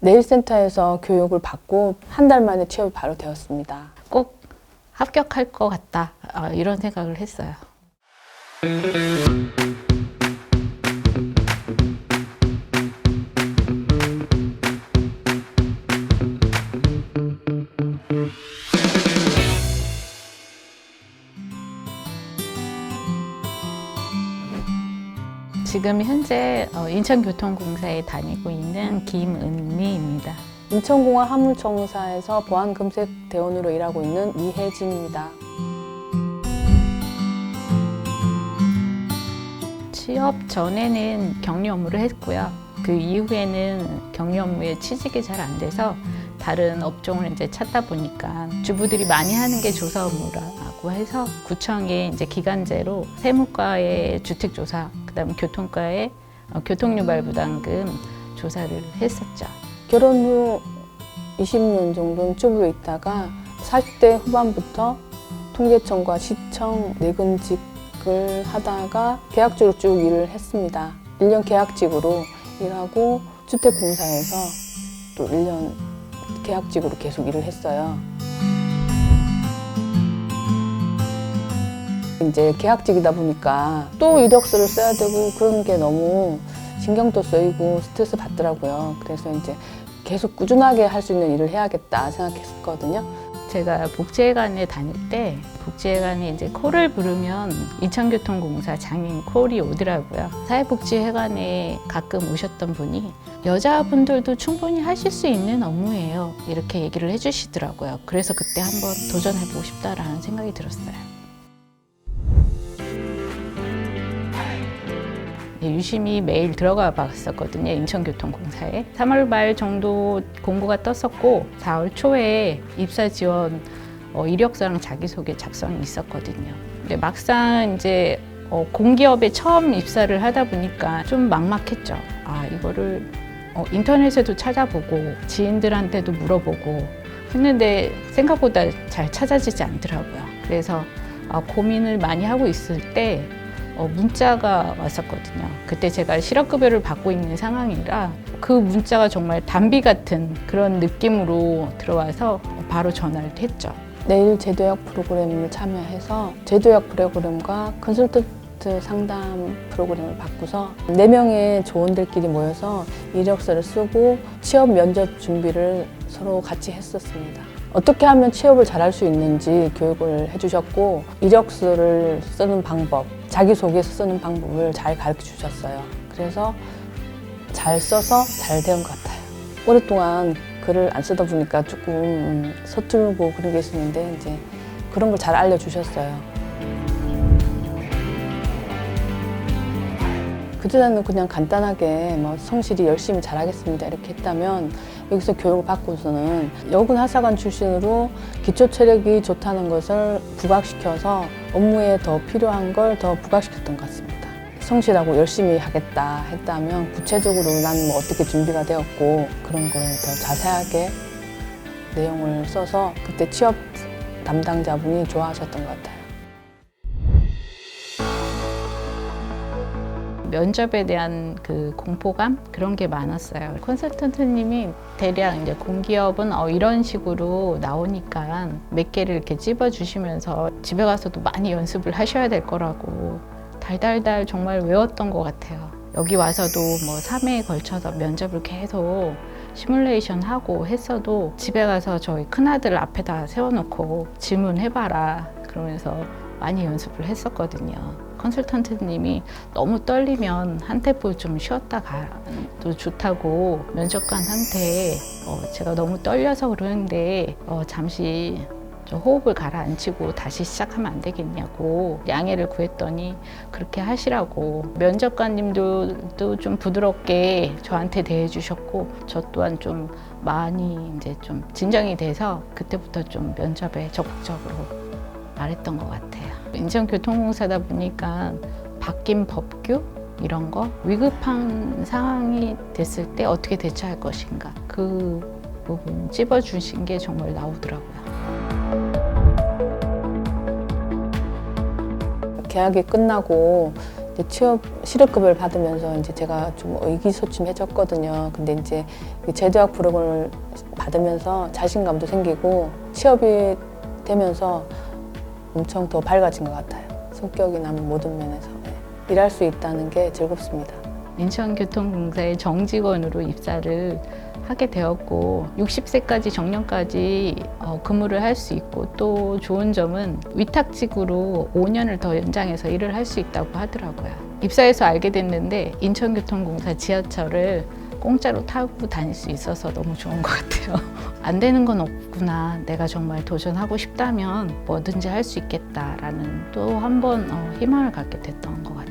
네일센터에서 교육을 받고 한 달 만에 취업이 바로 되었습니다. 꼭 합격할 것 같다. 아, 이런 생각을 했어요. 지금 현재 어, 인천교통공사에 다니고 있는 김은미입니다. 인천공항 화물청사에서 보안금색 대원으로 일하고 있는 이혜진입니다. 취업 전에는 격리 업무를 했고요. 그 이후에는 격리 업무에 취직이 잘 안 돼서 다른 업종을 이제 찾다 보니까 주부들이 많이 하는 게 조사 업무라고 해서 구청에 이제 기간제로 세무과의 주택 조사, 그다음 교통과의 어, 교통유발 부담금 조사를 했었죠. 결혼 후 20년 정도는 주부에 있다가 40대 후반부터 통계청과 시청 내근직을 하다가 계약직으로 쭉 일을 했습니다. 1년 계약직으로 일하고 주택공사에서 또 1년 계약직으로 계속 일을 했어요. 이제 계약직이다 보니까 또 이력서를 써야 되고 그런 게 너무 신경도 쓰이고 스트레스 받더라고요. 그래서 이제 계속 꾸준하게 할 수 있는 일을 해야겠다 생각했거든요. 제가 복지회관에 다닐 때 복지회관에 이제 콜을 부르면 인천교통공사 장인 콜이 오더라고요. 사회복지회관에 가끔 오셨던 분이 여자분들도 충분히 하실 수 있는 업무예요. 이렇게 얘기를 해주시더라고요. 그래서 그때 한번 도전해보고 싶다라는 생각이 들었어요. 유심히 매일 들어가 봤었거든요. 인천교통공사에. 3월 말 정도 공고가 떴었고 4월 초에 입사 지원 어, 이력서랑 자기소개 작성이 있었거든요. 근데 막상 이제 어, 공기업에 처음 입사를 하다 보니까 좀 막막했죠. 아, 이거를 어, 인터넷에도 찾아보고 지인들한테도 물어보고 했는데 생각보다 잘 찾아지지 않더라고요. 그래서 아, 고민을 많이 하고 있을 때 어, 문자가 왔었거든요. 그때 제가 실업급여를 받고 있는 상황이라 그 문자가 정말 단비 같은 그런 느낌으로 들어와서 바로 전화를 했죠. 내일 제도약 프로그램을 참여해서 제도약 프로그램과 컨설턴트 상담 프로그램을 받고서 네명의 조원들끼리 모여서 이력서를 쓰고 취업 면접 준비를 서로 같이 했었습니다. 어떻게 하면 취업을 잘할 수 있는지 교육을 해주셨고 이력서를 쓰는 방법, 자기소개서 쓰는 방법을 잘 가르쳐 주셨어요. 그래서 잘 써서 잘 된 것 같아요. 오랫동안 글을 안 쓰다 보니까 조금 음, 서툴고 그런 게 있었는데 이제 그런 걸 잘 알려주셨어요. 그전에는 그냥 간단하게 뭐 성실히 열심히 잘하겠습니다 이렇게 했다면 여기서 교육을 받고서는 여군 하사관 출신으로 기초 체력이 좋다는 것을 부각시켜서 업무에 더 필요한 걸 더 부각시켰던 것 같습니다. 성실하고 열심히 하겠다 했다면 구체적으로 나는 뭐 어떻게 준비가 되었고 그런 걸 더 자세하게 내용을 써서 그때 취업 담당자분이 좋아하셨던 것 같아요. 면접에 대한 그 공포감 그런 게 많았어요. 컨설턴트님이 대략 이제 공기업은 어 이런 식으로 나오니까 몇 개를 이렇게 찝어 주시면서 집에 가서도 많이 연습을 하셔야 될 거라고 달달달 정말 외웠던 것 같아요. 여기 와서도 뭐 3회에 걸쳐서 면접을 계속 시뮬레이션 하고 했어도 집에 가서 저희 큰아들 앞에다 세워놓고 질문해봐라 그러면서 많이 연습을 했었거든요. 컨설턴트님이 너무 떨리면 한 템포 좀 쉬었다 가도 좋다고 면접관한테 어, 제가 너무 떨려서 그러는데 어, 잠시 저 호흡을 가라앉히고 다시 시작하면 안 되겠냐고 양해를 구했더니 그렇게 하시라고 면접관님들도 좀 부드럽게 저한테 대해 주셨고 저 또한 좀 많이 이제 좀 진정이 돼서 그때부터 좀 면접에 적극적으로 말했던 것 같아요. 인천교통공사다 보니까 바뀐 법규 이런 거 위급한 상황이 됐을 때 어떻게 대처할 것인가 그 부분 찝어주신 게 정말 나오더라고요. 계약이 끝나고 이제 취업 실업급여를 받으면서 이제 제가 좀 의기소침해졌거든요. 근데 이제 이 제도학 프로그램을 받으면서 자신감도 생기고 취업이 되면서 엄청 더 밝아진 것 같아요. 성격이나 모든 면에서 네. 일할 수 있다는 게 즐겁습니다. 인천교통공사의 정직원으로 입사를 하게 되었고 60세까지 정년까지 어, 근무를 할 수 있고 또 좋은 점은 위탁직으로 5년을 더 연장해서 일을 할 수 있다고 하더라고요. 입사해서 알게 됐는데 인천교통공사 지하철을 공짜로 타고 다닐 수 있어서 너무 좋은 것 같아요. 안 되는 건 없구나. 내가 정말 도전하고 싶다면 뭐든지 할 수 있겠다라는 또 한번 어, 희망을 갖게 됐던 것 같아요.